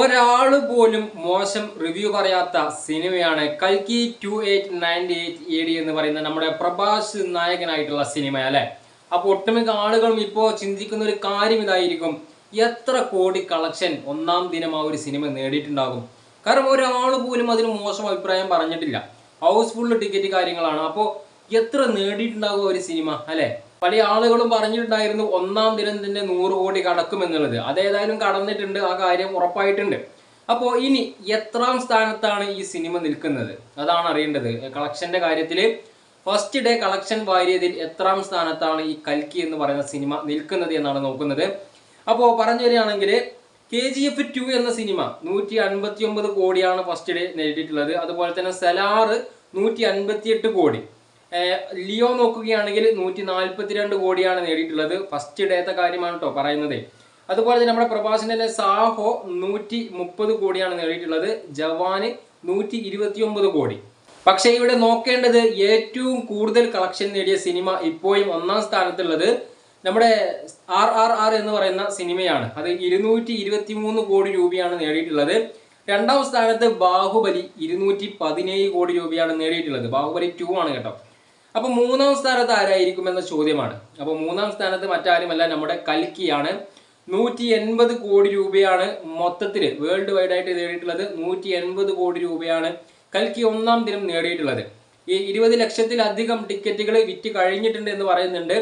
ഒരാൾ പോലും മോശം റിവ്യൂ പറയാത്ത സിനിമയാണ്. കൽക്കി two eight ninety eight A D എന്ന് പറയുന്ന നമ്മുടെ പ്രഭാസ് നായകനായിട്ടുള്ള സിനിമ അല്ലെ? അപ്പോൾ ഒട്ടുമിക്ക ആളുകളും ഇപ്പോൾ ചിന്തിക്കുന്ന ഒരു കാര്യം ഇതായിരിക്കും. എത്ര കോടി കളക്ഷൻ ഒന്നാം ദിനം ആ ഒരു സിനിമ നേടിയിട്ടുണ്ടാകും? കാരണം ഒരാൾ പോലും അതിന് മോശം അഭിപ്രായം പറഞ്ഞിട്ടില്ല. ഹൗസ്ഫുൾ ടിക്കറ്റ് കാര്യങ്ങളാണ്. അപ്പോൾ എത്ര നേടിയിട്ടുണ്ടാകും ഒരു സിനിമ അല്ലെ? പല ആളുകളും പറഞ്ഞിട്ടുണ്ടായിരുന്നു ഒന്നാം ദിനം തന്നെ നൂറ് കോടി കടക്കുമെന്നുള്ളത് അതേതായാലും കടന്നിട്ടുണ്ട് ആ കാര്യം ഉറപ്പായിട്ടുണ്ട്. അപ്പോൾ ഇനി എത്രാം സ്ഥാനത്താണ് ഈ സിനിമ നിൽക്കുന്നത്? അതാണ് അറിയേണ്ടത്. കളക്ഷന്റെ കാര്യത്തിൽ ഫസ്റ്റ് ഡേ കളക്ഷൻ വാരിയതിൽ എത്രാം സ്ഥാനത്താണ് ഈ കൽക്കി എന്ന് പറയുന്ന സിനിമ നിൽക്കുന്നത് എന്നാണ് നോക്കുന്നത്. അപ്പോൾ പറഞ്ഞു വരികയാണെങ്കിൽ കെ ജി എഫ് ടു എന്ന സിനിമ നൂറ്റി അൻപത്തി ഒമ്പത് കോടിയാണ് ഫസ്റ്റ് ഡേ നേടിയിട്ടുള്ളത്. അതുപോലെ തന്നെ സലാറ് നൂറ്റി അൻപത്തിയെട്ട് കോടി. ലിയോ നോക്കുകയാണെങ്കിൽ നൂറ്റി നാൽപ്പത്തിരണ്ട് കോടിയാണ് നേടിയിട്ടുള്ളത്. ഫസ്റ്റ് ഡേത്തെ കാര്യമാണ് കേട്ടോ പറയുന്നത്. അതുപോലെ തന്നെ നമ്മുടെ പ്രഭാസിന്റെ സാഹോ നൂറ്റി മുപ്പത് കോടിയാണ് നേടിയിട്ടുള്ളത്. ജവാന് നൂറ്റി ഇരുപത്തി ഒമ്പത് കോടി. പക്ഷേ ഇവിടെ നോക്കേണ്ടത് ഏറ്റവും കൂടുതൽ കളക്ഷൻ നേടിയ സിനിമ ഇപ്പോഴും ഒന്നാം സ്ഥാനത്തുള്ളത് നമ്മുടെ ആർ ആർ ആർ എന്ന് പറയുന്ന സിനിമയാണ്. അത് ഇരുന്നൂറ്റി ഇരുപത്തി മൂന്ന് കോടി രൂപയാണ് നേടിയിട്ടുള്ളത്. രണ്ടാം സ്ഥാനത്ത് ബാഹുബലി ഇരുന്നൂറ്റി പതിനേഴ് കോടി രൂപയാണ് നേടിയിട്ടുള്ളത്. ബാഹുബലി ടു ആണ് കേട്ടോ. അപ്പൊ മൂന്നാം സ്ഥാനത്ത് ആരായിരിക്കും എന്ന ചോദ്യമാണ്. അപ്പൊ മൂന്നാം സ്ഥാനത്ത് മറ്റാരുമല്ല നമ്മുടെ കൽക്കിയാണ്. നൂറ്റി എൺപത് കോടി രൂപയാണ് മൊത്തത്തിൽ വേൾഡ് വൈഡ് ആയിട്ട് നേടിയിട്ടുള്ളത്. നൂറ്റി എൺപത് കോടി രൂപയാണ് കൽക്കി ഒന്നാം ദിനം നേടിയിട്ടുള്ളത്. ഈ ഇരുപത് ലക്ഷത്തിലധികം ടിക്കറ്റുകൾ വിറ്റ് കഴിഞ്ഞിട്ടുണ്ട് എന്ന് പറയുന്നുണ്ട്.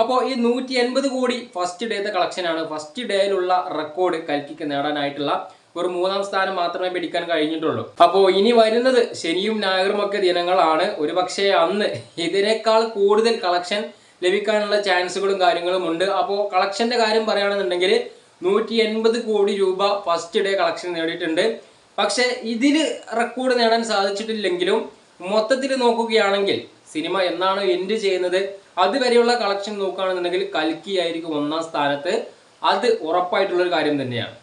അപ്പോൾ ഈ നൂറ്റി എൺപത് കോടി ഫസ്റ്റ് ഡേത്തെ കളക്ഷനാണ് ഫസ്റ്റ് ഡേയിലുള്ള റെക്കോർഡ് കൽക്കിക്ക് നേടാനായിട്ടുള്ള ഒരു മൂന്നാം സ്ഥാനം മാത്രമേ പിടിക്കാൻ കഴിഞ്ഞിട്ടുള്ളൂ. അപ്പോൾ ഇനി വരുന്നത് ശനിയും ഞായറും ഒക്കെ ദിനങ്ങളാണ്. ഒരു പക്ഷേ അന്ന് ഇതിനേക്കാൾ കൂടുതൽ കളക്ഷൻ ലഭിക്കാനുള്ള ചാൻസുകളും കാര്യങ്ങളും ഉണ്ട്. അപ്പോൾ കളക്ഷന്റെ കാര്യം പറയുകയാണെന്നുണ്ടെങ്കിൽ നൂറ്റി എൺപത് കോടി രൂപ ഫസ്റ്റ് ഡേ കളക്ഷൻ നേടിയിട്ടുണ്ട്. പക്ഷേ ഇതിൽ റെക്കോർഡ് നേടാൻ സാധിച്ചിട്ടില്ലെങ്കിലും മൊത്തത്തിൽ നോക്കുകയാണെങ്കിൽ സിനിമ എന്നാണ് എൻഡ് ചെയ്യുന്നത് അതുവരെയുള്ള കളക്ഷൻ നോക്കുകയാണെന്നുണ്ടെങ്കിൽ കൽക്കി ആയിരിക്കും ഒന്നാം സ്ഥാനത്ത്. അത് ഉറപ്പായിട്ടുള്ളൊരു കാര്യം തന്നെയാണ്.